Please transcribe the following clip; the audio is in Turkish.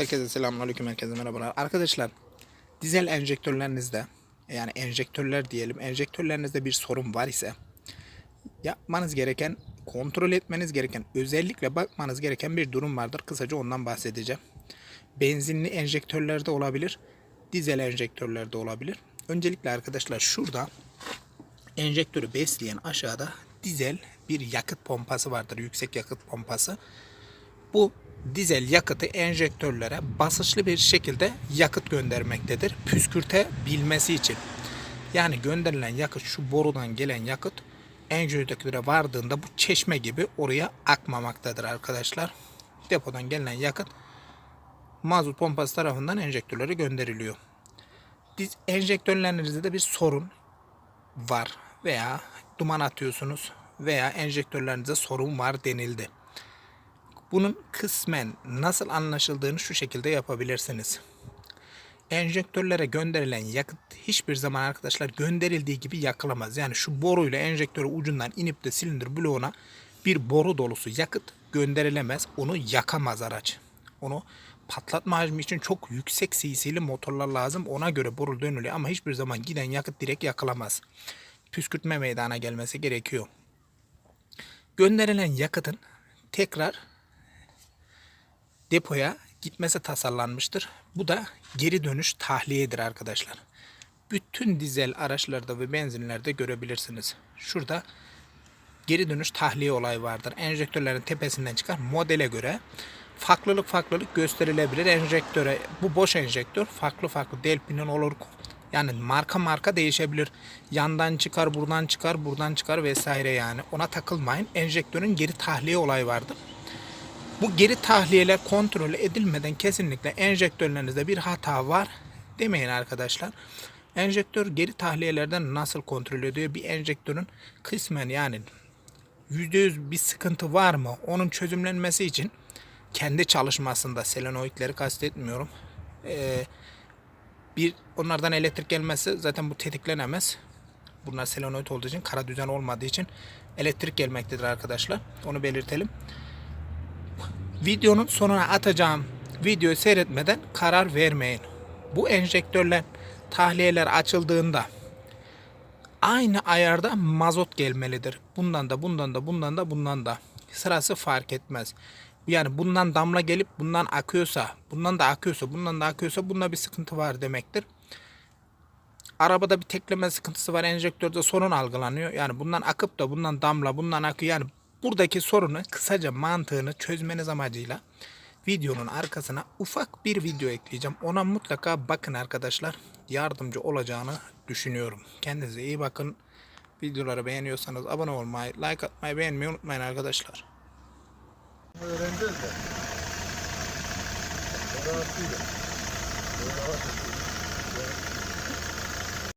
Herkese selamünaleyküm, herkese merhabalar. Arkadaşlar, dizel enjektörlerinizde yani enjektörler diyelim, enjektörlerinizde bir sorun var ise yapmanız gereken, kontrol etmeniz gereken, özellikle bakmanız gereken bir durum vardır. Kısaca ondan bahsedeceğim. Benzinli enjektörlerde olabilir, dizel enjektörlerde olabilir. Öncelikle arkadaşlar şurada enjektörü besleyen aşağıda dizel bir yakıt pompası vardır. Yüksek yakıt pompası. Bu dizel yakıtı enjektörlere basınçlı bir şekilde yakıt göndermektedir. Püskürtebilmesi için. Yani gönderilen yakıt şu borudan gelen yakıt enjektörlere vardığında bu çeşme gibi oraya akmamaktadır arkadaşlar. Depodan gelen yakıt mazot pompası tarafından enjektörlere gönderiliyor. Diz enjektörlerinizde de bir sorun var veya duman atıyorsunuz veya enjektörlerinize sorun var denildi. Bunun kısmen nasıl anlaşıldığını şu şekilde yapabilirsiniz. Enjektörlere gönderilen yakıt hiçbir zaman arkadaşlar gönderildiği gibi yakılamaz. Yani şu boruyla enjektörü ucundan inip de silindir bloğuna bir boru dolusu yakıt gönderilemez. Onu yakamaz araç. Onu patlatma hacmi için çok yüksek cc'li motorlar lazım. Ona göre boru dönülüyor ama hiçbir zaman giden yakıt direkt yakılamaz. Püskürtme meydana gelmesi gerekiyor. Gönderilen yakıtın tekrar depoya gitmesi tasarlanmıştır. Bu da geri dönüş tahliyedir arkadaşlar. Bütün dizel araçlarda ve benzinlerde görebilirsiniz. Şurada geri dönüş tahliye olayı vardır. Enjektörlerin tepesinden çıkar. Modele göre farklılık farklılık gösterilebilir. Enjektöre bu boş enjektör farklı farklı delpinin olur. Yani marka marka değişebilir. Yandan çıkar, buradan çıkar, buradan çıkar vesaire yani. Ona takılmayın. Enjektörün geri tahliye olayı vardır. Bu geri tahliyeler kontrol edilmeden kesinlikle enjektörlerinizde bir hata var demeyin arkadaşlar. Enjektör geri tahliyelerden nasıl kontrol ediyor? Bir enjektörün kısmen yani %100 bir sıkıntı var mı? Onun çözümlenmesi için kendi çalışmasında selenoidleri kastetmiyorum. Ee, bir onlardan elektrik gelmesi zaten bu tetiklenemez. Bunlar selenoid olduğu için kara düzen olmadığı için elektrik gelmektedir arkadaşlar. Onu belirtelim videonun sonuna atacağım videoyu seyretmeden karar vermeyin. Bu enjektörler tahliyeler açıldığında aynı ayarda mazot gelmelidir. Bundan da bundan da bundan da bundan da sırası fark etmez. Yani bundan damla gelip bundan akıyorsa, bundan da akıyorsa, bundan da akıyorsa bunda bir sıkıntı var demektir. Arabada bir tekleme sıkıntısı var. Enjektörde sorun algılanıyor. Yani bundan akıp da bundan damla, bundan akıyor. Yani buradaki sorunu kısaca mantığını çözmeniz amacıyla videonun arkasına ufak bir video ekleyeceğim. Ona mutlaka bakın arkadaşlar. Yardımcı olacağını düşünüyorum. Kendinize iyi bakın. Videoları beğeniyorsanız abone olmayı, like atmayı, beğenmeyi unutmayın arkadaşlar. Öğreneceğiz de. Rahatsıydı. Böyle rahat.